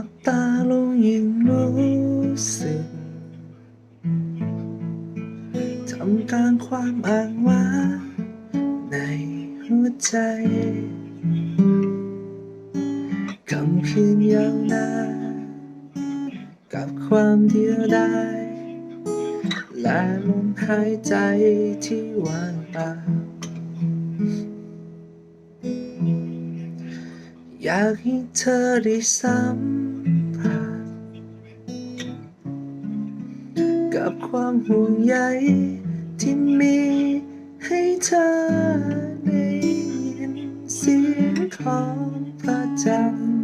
ับตาลงยิ่งรู้สึกทำกลางความอ้างว้างในหัวใจคำคืนยาวนานกับความเดียวดายและลมหายใจที่ว่างเปล่าอยากให้เธอได้สัม ความห่วงใยที่มีให้เธอได้ยินเสียงของพระจันทร์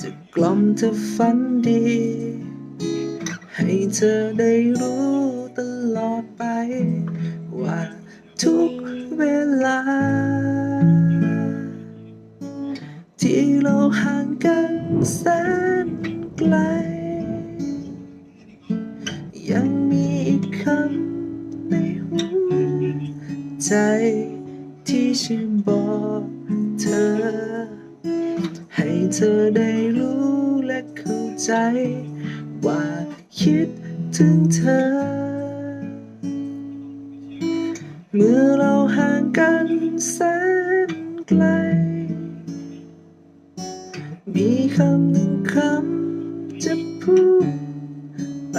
จะกล่อมเธอฝันดี ให้เธอได้รู้ตลอดไป ว่าทุกเวลา ที่เราห่างกันแสนไกล ยัง คำในหัวใจที่ฉันบอกเธอ ให้เธอได้รู้และเข้าใจ ว่าคิดถึงเธอ เมื่อเราห่างกันแสนไกล มีคำหนึ่งคำจะพูดไป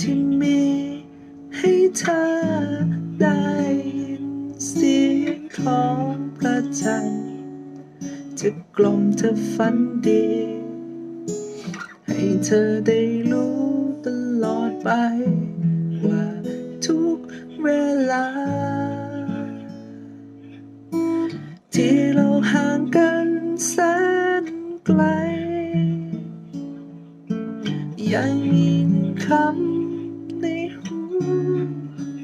ที่มีให้เธอได้ยินเสียงของพระจันทร์จะกล่อมเธอฝันดี ให้เธอได้รู้ตลอดไป ว่าทุกเวลา ที่เราห่างกันแสนไกล ยังมีคำ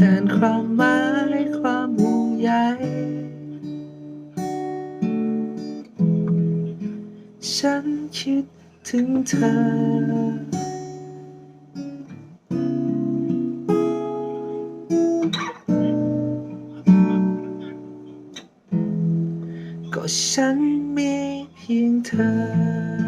แทนความหมายความห่วงใยฉันคิดถึงเธอก็ฉันมีเพียงเธอ